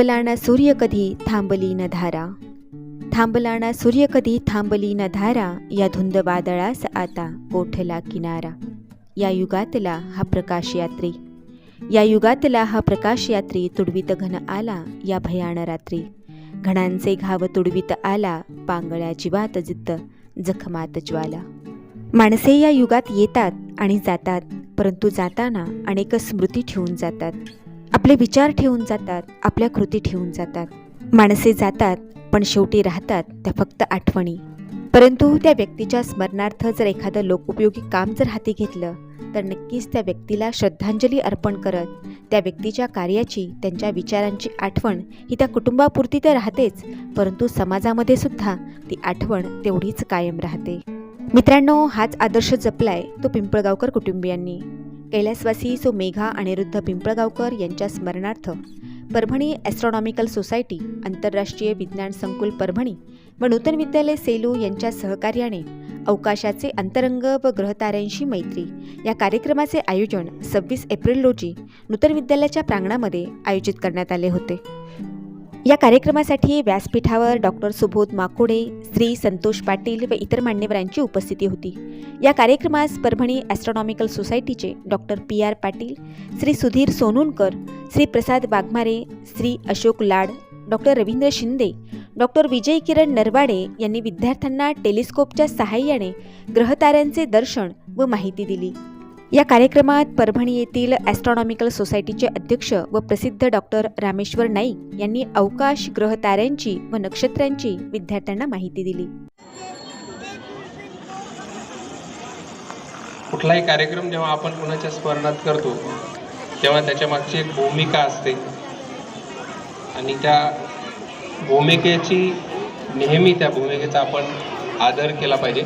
थांबलाना सूर्य कधी थांबली न धारा? थांबलाना सूर्य कधी थांबली न धारा? या धुंद वादळास आता कोठला किनारा? या युगातला हा प्रकाश यात्री या युगातला हा प्रकाश यात्री तुडवीत घन आला या भयान रात्री. घणांचे घाव तुडवीत आला पांगळ्या जीवात जिद्द जखमात ज्वाला. माणसे या युगात येतात आणि जातात परंतु जाताना अनेक स्मृती ठेवून जातात. आपले विचार ठेवून जातात आपल्या कृती ठेवून जातात. माणसे जातात पण शेवटी राहतात त्या फक्त आठवणी. परंतु त्या व्यक्तीच्या स्मरणार्थ जर एखादं लोकोपयोगी काम जर हाती घेतलं तर नक्कीच त्या व्यक्तीला श्रद्धांजली अर्पण करत त्या व्यक्तीच्या कार्याची त्यांच्या विचारांची आठवण ही त्या कुटुंबापुरती तर राहतेच परंतु समाजामध्ये सुद्धा ती आठवण तेवढीच कायम राहते. मित्रांनो हाच आदर्श जपलाय तो पिंपळगावकर कुटुंबियांनी. कैलासवासी सो मेघा अनिरुद्ध पिंपळगावकर यांच्या स्मरणार्थ परभणी ॲस्ट्रॉनॉमिकल सोसायटी आंतरराष्ट्रीय विज्ञान संकुल परभणी व नूतन विद्यालय सेलू यांच्या सहकार्याने अवकाशाचे अंतरंग व ग्रहताऱ्यांशी मैत्री या कार्यक्रमाचे आयोजन सव्वीस एप्रिल रोजी नूतन विद्यालयाच्या प्रांगणामध्ये आयोजित करण्यात आले होते. या कार्यक्रमासाठी व्यासपीठावर डॉक्टर सुबोध माकोडे श्री संतोष पाटील व इतर मान्यवरांची उपस्थिती होती. या कार्यक्रमास परभणी ॲस्ट्रॉनॉमिकल सोसायटीचे doctor P R Patil Shri Sudhir Sonunkar Shri Prasad Waghmare Shri Ashok Lad doctor Ravindra Shinde doctor Vijay Kiran Narwade यांनी विद्यार्थ्यांना टेलिस्कोपच्या सहाय्याने ग्रहताऱ्यांचे दर्शन व माहिती दिली. या कार्यक्रमात परभणी येथील ॲस्ट्रॉनॉमिकल सोसायटीचे अध्यक्ष व प्रसिद्ध डॉक्टर रामेश्वर नाईक यांनी अवकाश ग्रहताऱ्यांची व नक्षत्रांची विद्यार्थ्यांना माहिती दिली. कुठलाही कार्यक्रम जेव्हा आपण कुणाच्या स्मरणात करतो तेव्हा त्याच्या मागची एक भूमिका असते. आणि त्या भूमिकेची नेहमी त्या भूमिकेचा आपण आदर केला पाहिजे.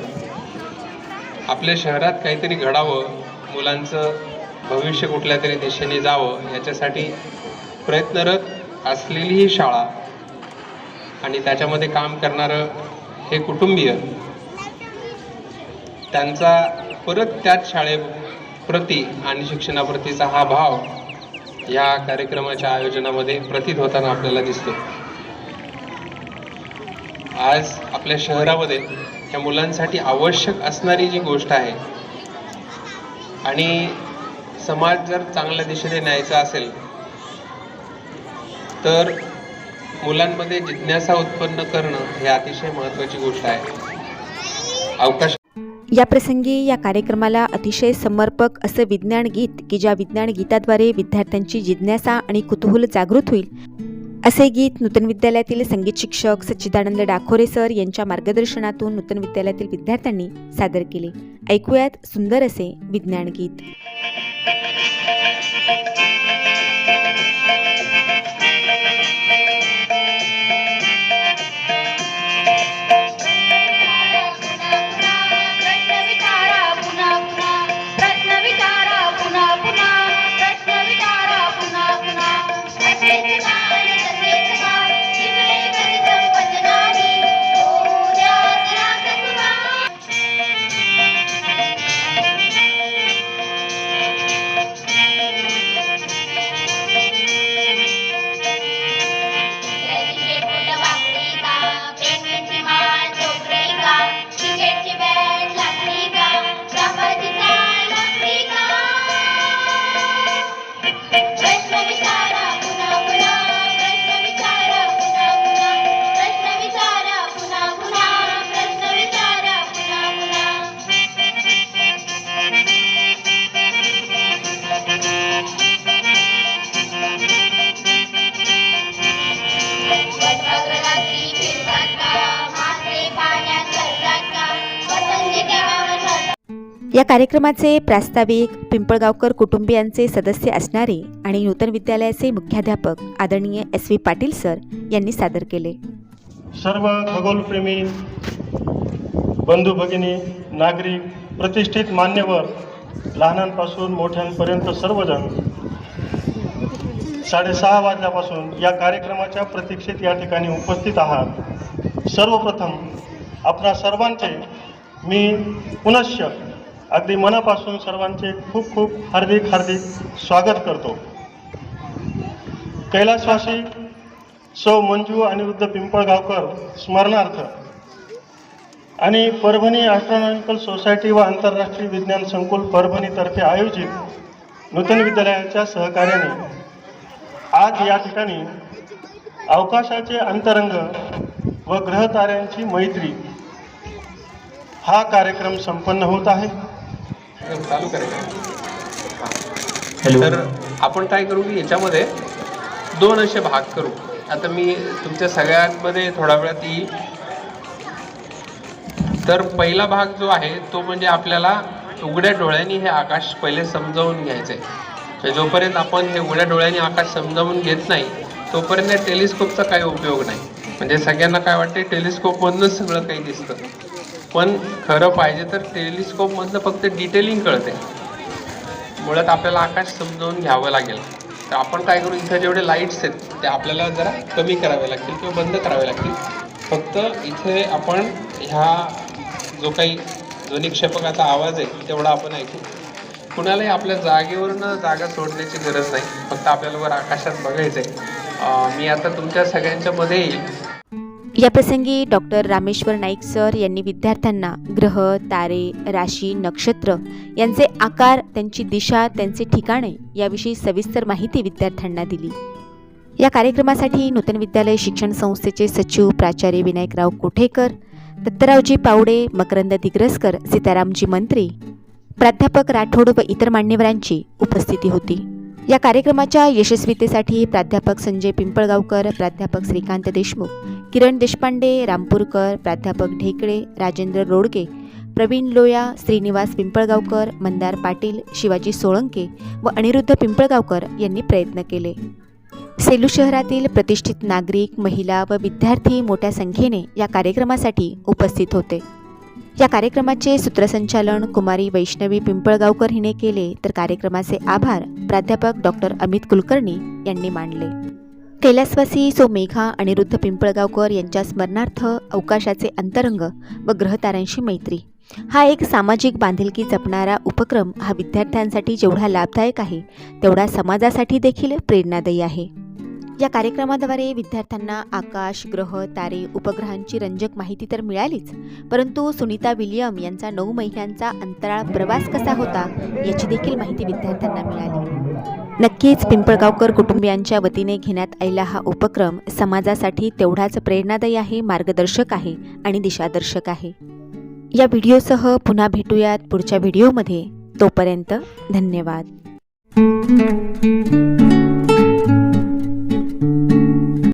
आपल्या शहरात काहीतरी घडावं मुलांचं भविष्य कुठल्या तरी दिशेने जावं याच्यासाठी प्रयत्नरत असलेली ही शाळा आणि त्याच्यामध्ये काम करणारं हे कुटुंबीय त्यांचा परत त्याच शाळेप्रती आणि शिक्षणाप्रतीचा हा भाव या कार्यक्रमाच्या आयोजनामध्ये प्रतीत होताना आपल्याला दिसतो. आज आपल्या शहरामध्ये या मुलांसाठी आवश्यक असणारी जी गोष्ट आहे आणि समाज जर चांगल्या दिशेने न्यायचा असेल तर मुलांमध्ये जिज्ञासा उत्पन्न करणं हे अतिशय महत्त्वाची गोष्ट आहे. अवकाश या प्रसंगी या कार्यक्रमाला अतिशय समर्पक असं विज्ञान गीत की ज्या विज्ञान गीताद्वारे विद्यार्थ्यांची जिज्ञासा आणि कुतूहल जागृत होईल असे गीत नूतन विद्यालयातील संगीत शिक्षक सच्चिदानंद डाखोरे सर यांच्या मार्गदर्शनातून नूतन विद्यालयातील विद्यार्थ्यांनी सादर केले. ऐकूयात सुंदर असे विज्ञान गीत. या कार्यक्रमाचे प्रास्ताविक पिंपळगावकर कुटुंबियांचे सदस्य असणारे आणि नूतन विद्यालयाचे मुख्याध्यापक आदरणीय एस व्ही पाटील सर यांनी सादर केले. सर्व खगोलप्रेमी बंधू भगिनी नागरिक प्रतिष्ठित मान्यवर लहानांपासून मोठ्यांपर्यंत सर्वजण साडेसहा वाजल्यापासून या कार्यक्रमाच्या प्रतीक्षेत या ठिकाणी उपस्थित आहात. सर्वप्रथम आपणा सर्वांचे मी पुनश्च अगदी मनापासून सर्वांचे खूप खूप हार्दिक हार्दिक स्वागत करतो. कैलासवासी सौ मंजू अनिरुद्ध पिंपळगावकर स्मरणार्थ आणि परभणी ॲस्ट्रॉनॉमिकल सोसायटी व आंतरराष्ट्रीय विज्ञान संकुल परभणीतर्फे आयोजित नूतन विद्यालयाच्या सहकार्याने आज या ठिकाणी अवकाशाचे अंतरंग व ग्रहताऱ्यांची मैत्री हा कार्यक्रम संपन्न होत आहे. चालू करायचं. तर आपण काय करू की याच्यामध्ये दोन असे भाग करू. आता मी तुमच्या सगळ्यांमध्ये थोड्या वेळात येईल तर पहिला भाग जो आहे तो म्हणजे आपल्याला उघड्या डोळ्यांनी हे आकाश पहिले समजावून घ्यायचं आहे जोपर्यंत आपण हे उघड्या डोळ्यांनी आकाश समजावून घेत नाही तोपर्यंत टेलिस्कोपचा काही उपयोग नाही. म्हणजे सगळ्यांना काय वाटते टेलिस्कोपमधूनच सगळं काही दिसतं. पण खरं पाहिजे तर टेलिस्कोपमधलं फक्त डिटेलिंग कळते. मुळात आपल्याला आकाश समजावून घ्यावं लागेल. तर आपण काय करू इथं जेवढे लाईट्स आहेत ते आपल्याला जरा कमी करावे लागतील किंवा बंद करावे लागतील. फक्त इथे आपण ह्या जो काही ध्वनिक्षेपकाचा आवाज आहे तेवढा आपण ऐकू. कुणालाही आपल्या जागेवरनं जागा सोडण्याची गरज नाही. फक्त आपल्याला वर आकाशात बघायचं आहे मी आता तुमच्या सगळ्यांच्या मध्ये येईल. या प्रसंगी डॉक्टर रामेश्वर नाईक सर यांनी विद्यार्थ्यांना ग्रह तारे राशी नक्षत्र यांचे आकार त्यांची दिशा त्यांचे ठिकाणे याविषयी सविस्तर माहिती विद्यार्थ्यांना दिली. या कार्यक्रमासाठी नूतन विद्यालय शिक्षण संस्थेचे सचिव प्राचार्य विनायकराव कोठेकर दत्तरावजी पावडे मकरंद दिग्रसकर सीतारामजी मंत्री प्राध्यापक राठोड व इतर मान्यवरांची उपस्थिती होती. या कार्यक्रमाच्या यशस्वीतेसाठी प्राध्यापक संजय पिंपळगावकर प्राध्यापक श्रीकांत देशमुख किरण देशपांडे रामपूरकर प्राध्यापक ढेकळे राजेंद्र रोडगे प्रवीण लोया श्रीनिवास पिंपळगावकर मंदार पाटील शिवाजी सोळंके व अनिरुद्ध पिंपळगावकर यांनी प्रयत्न केले. सेलू शहरातील प्रतिष्ठित नागरिक महिला व विद्यार्थी मोठ्या संख्येने या कार्यक्रमासाठी उपस्थित होते. या कार्यक्रमाचे सूत्रसंचालन कुमारी वैष्णवी पिंपळगावकर हिने केले तर कार्यक्रमाचे आभार प्राध्यापक डॉक्टर अमित कुलकर्णी यांनी मानले. कैलासवासी सोमेघा आणि अनिरुद्ध पिंपळगावकर यांच्या स्मरणार्थ अवकाशाचे अंतरंग व ग्रहताऱ्यांशी मैत्री. हा एक सामाजिक बांधिलकी जपणारा उपक्रम हा विद्यार्थ्यांसाठी जेवढा लाभदायक आहे तेवढा समाजासाठी देखील प्रेरणादायी आहे. या कार्यक्रमाद्वारे विद्यार्थ्यांना आकाश ग्रह तारे उपग्रहांची रंजक माहिती तर मिळालीच परंतु सुनीता विलियम यांचा नऊ महिन्यांचा अंतराळ प्रवास कसा होता याची देखील माहिती विद्यार्थ्यांना मिळाली. नक्कीच पिंपळगावकर कुटुंबियांच्या वतीने घेण्यात आलेला हा उपक्रम समाजासाठी तेवढाच प्रेरणादायी आहे मार्गदर्शक आहे आणि दिशादर्शक आहे. या व्हिडिओसह पुन्हा भेटूयात पुढच्या व्हिडिओमध्ये. तोपर्यंत धन्यवाद.